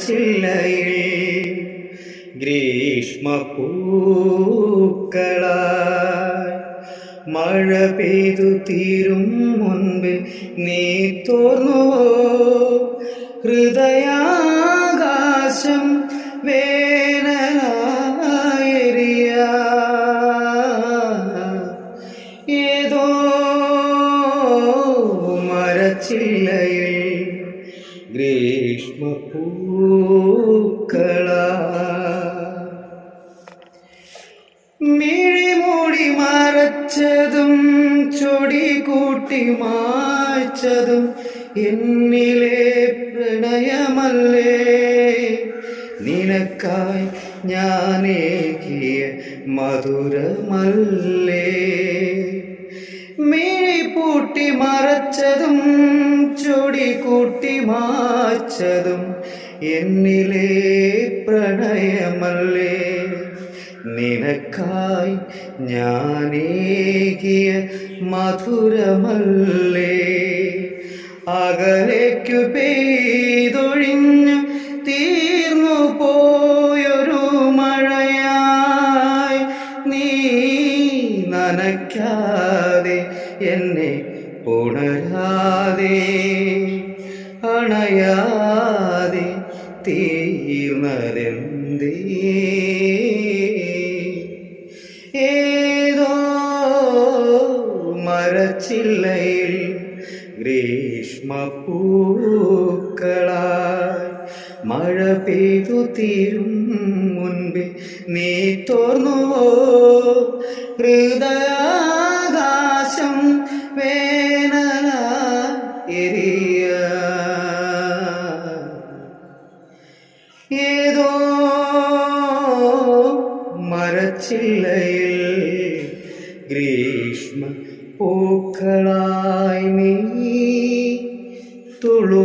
മരച്ചില്ലയിൽ ഗ്രീഷ്മപൂക്കളായി മഴ പെയ്തു തീരും മുൻപ് നീ തോർന്നുവോ? ഹൃദയാകാശം വേനലായെരിയ ഏതോ മരച്ചില്ലയിൽ ഗ്രീഷ്മപൂക്കള. മിഴിമൂടി മറച്ചതും ചൊടി കൂട്ടി മായ്ച്ചതും എന്നിലെ പ്രണയമല്ലേ? നിനക്കായി ഞാനേകിയ മധുരമല്ലേ? മിഴി പൂട്ടി മറച്ചതും കൂട്ടി മാച്ചതും എന്നിലെ പ്രണയമല്ലേ. നിനക്കായി ഞാനേകിയ മധുരമല്ലേ. അകലേക്കു പെയ്തൊഴിഞ്ഞു തീർന്നു പോയൊരു മഴയായി നീ നനയ്ക്കാതെ എന്നെ ഉണരാതെ അണയാതെ തീർന്നതെന്തേ ഏതോ മരച്ചില്ലയിൽ ഗ്രീഷ്മപൂക്കളായി മഴ പെയ്തു തീരും മുൻപേ നീ തോർന്നുവോ? എരിയ. ഏതോ മരച്ചില്ലയിൽ ഗ്രീഷ്മ പൂക്കളായി നീ തുളു